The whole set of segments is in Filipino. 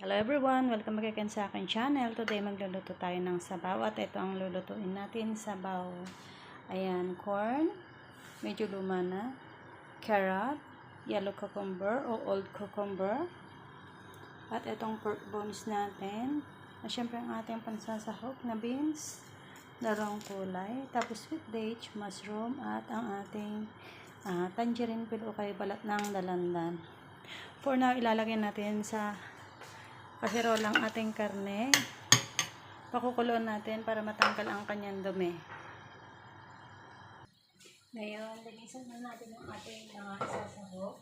Hello everyone! Welcome back again sa aking channel. Today magluluto tayo ng sabaw at ito ang lulutuin natin sabaw. Ayan, corn, medyo luma na, carrot, yellow cucumber o old cucumber, at itong pork bones natin, at syempre ang ating pansasahog na beans, darong kulay, tapos sweet dates, mushroom, at ang ating ah, tangerine peel o kay balat ng dalandan. For now, ilalagay natin sa kaserola ang ating karne. Pakukuloan natin para matanggal ang kanyang dumi. Ngayon, linisan na natin ang ating mga isasahog.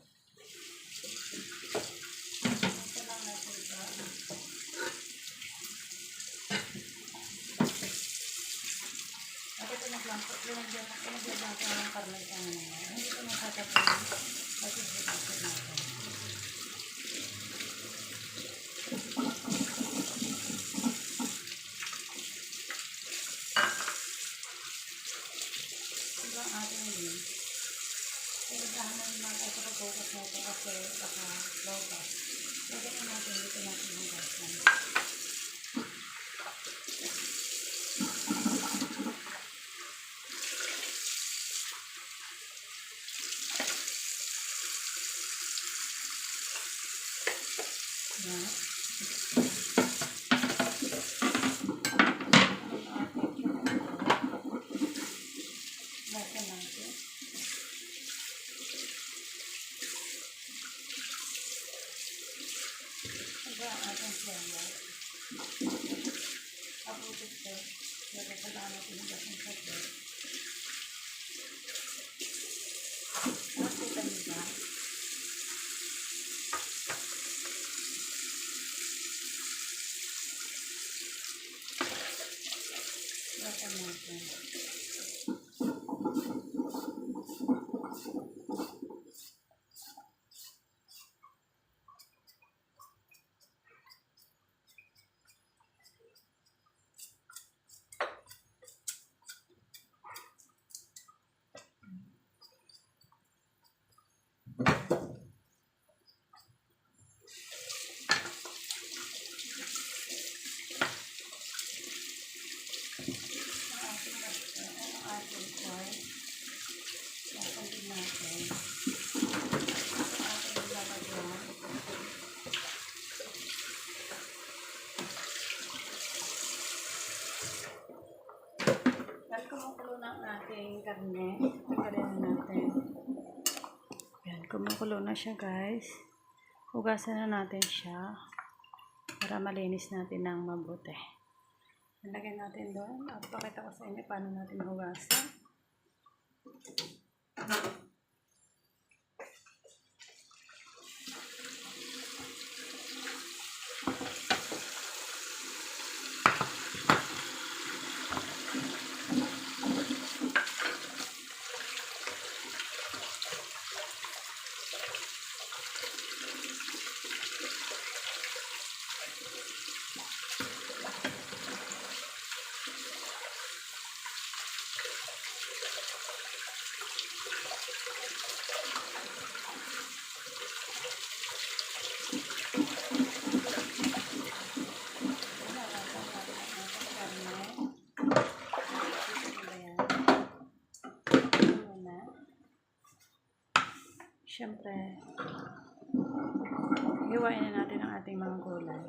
Ito lang natin ito. At ito naglampot, linagyan na, linagyan natin ang karne. Hindi ito nasasabon. Kasi ito natin. Diba ang ating yun? Pero dahanan lang tayo sa pag-focus natin kasi baka low-gas. Lagyan na natin dito natin ang gas lang. Yan. Lagyan natin. Ito Pero kailangan natin yung gasong sabay. Nakita niyo ba? Lagyan natin. ang ating lagyan, ang ating corn. Lagyan din natin. Ang ating lalagyan. At kumukulo na ang ating karne. Tanggalin na natin. Yan, kumukulo na siya guys. Hugasan na natin siya para malinis natin ng mabuti. Nalagay natin doon at pakita ko sa inyo paano natin. Hugasan Siyempre, hiwain na natin ang ating mga gulay.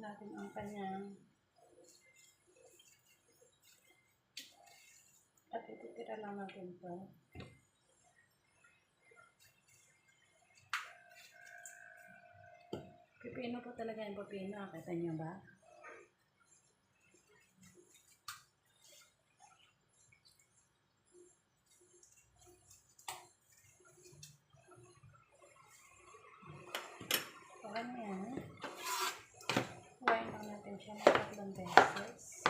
natin ang kanyang at ititira lang natin ito. Talaga yung pipino. Kita niyo ba? Parang yan. Huwain lang natin siya ng tatlong beses.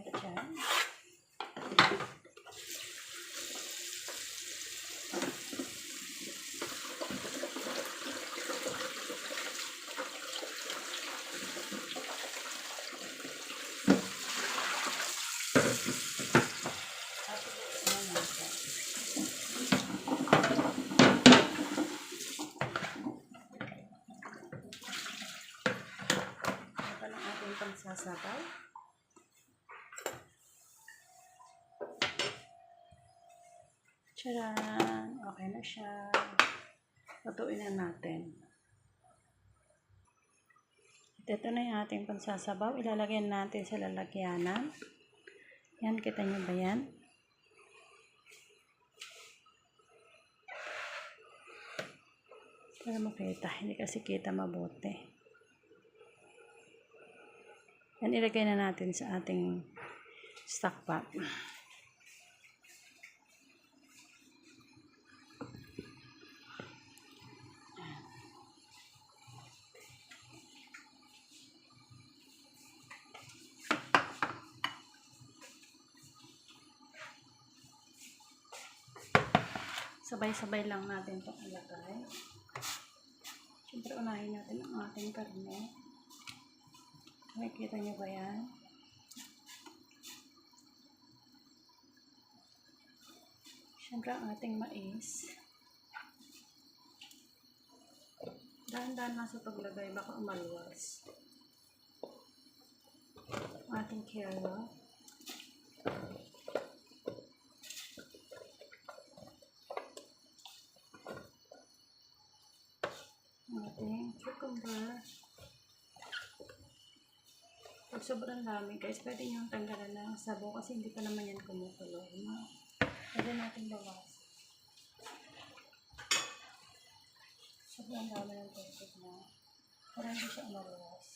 At yan. Tapos ito na natin. Ito lang ating pagsasabay. Charan! Okay na siya. Lutuin na natin. At ito na yung ating pansasabaw. Ilalagyan natin sa lalagyanan. Yan, kita nyo ba yan? Para makita. Hindi kasi kita mabuti. Yan, ilagay na natin sa ating stock pot. Sabay-sabay lang natin itong ilagay. Siyempre, unahin natin ang ating karne. Nakikita niyo ba yan? Siyempre, ang ating mais. Dahan-dahan lang sa paglagay, baka umalwas. Ang ating carrot. Ang ating cucumber. Sobrang dami guys, pwede nyo tanggalan ng sabo kasi hindi pa naman yan kumukulo. Pwede natin bawas. Sobrang dami ng tubig na. Para hindi siya umaluwas.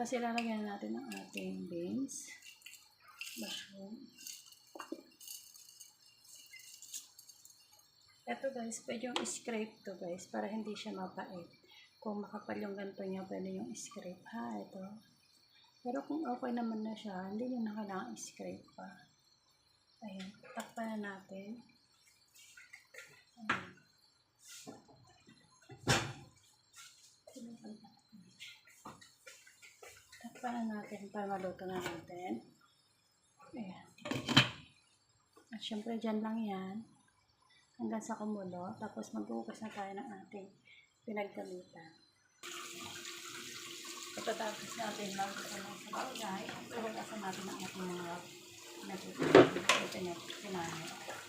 Kasi lalagyan natin ang ating beans. Mushroom. Ito guys, pwede yung scrape to guys para hindi siya mapait. Kung makapal yung ganito niya, pwede yung scrape ha, ito. Pero kung okay naman na siya, hindi nyo na kailangan scrape pa. Ayan, takpan na natin. Ayan. Takpan na natin para maluto na natin. Ayan. At syempre, dyan lang yan. Hanggang sa kumulo. Tapos maghugas na tayo ng ating pinagkamitan. Pagkatapos natin maghugas ng sa bagay, hugasan natin ang ating mga pinagkamitan.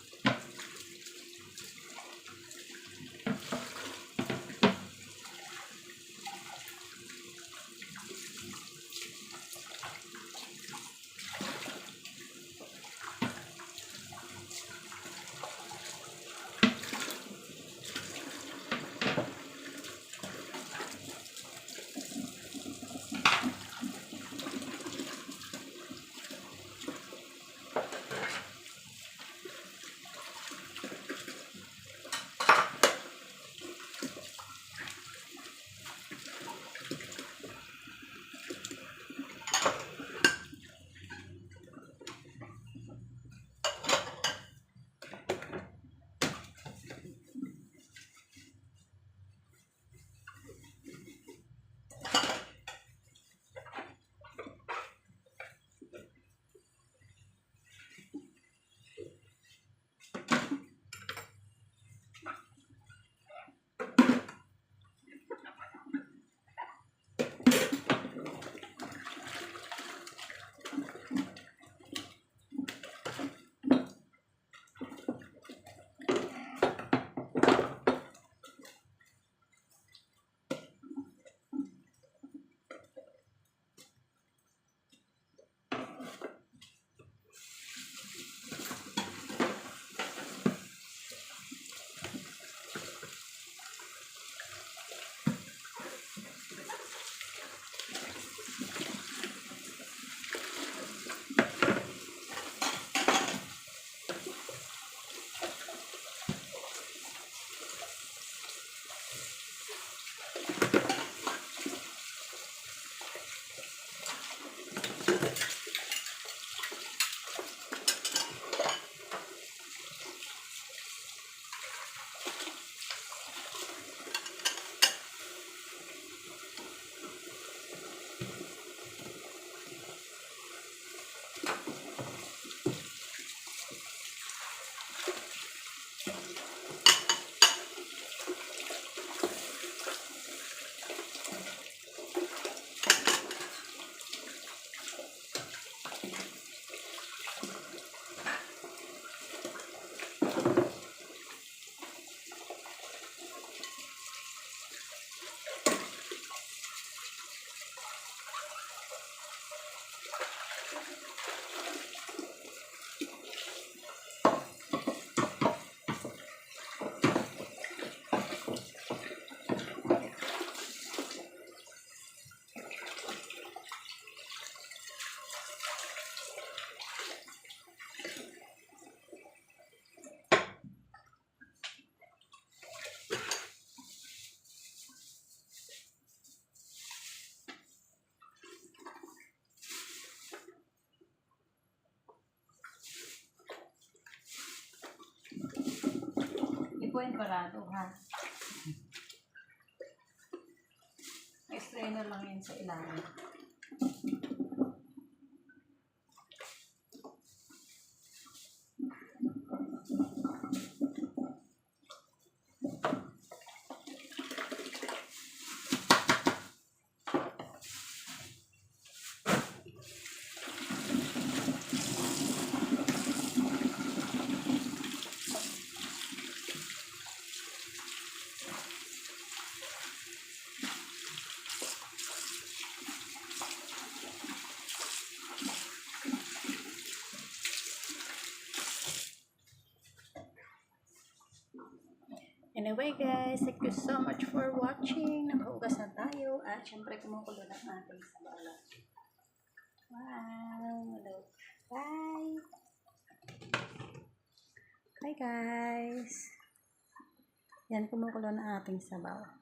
Ipuin parado ha. May strainer lang yun sa ilalim. Anyway guys, thank you so much for watching. Nakahugas na tayo at syempre kumukulo na ang ating sabala. Wow! Look. Bye! Bye guys! Yan, kumukulo na ating sabaw.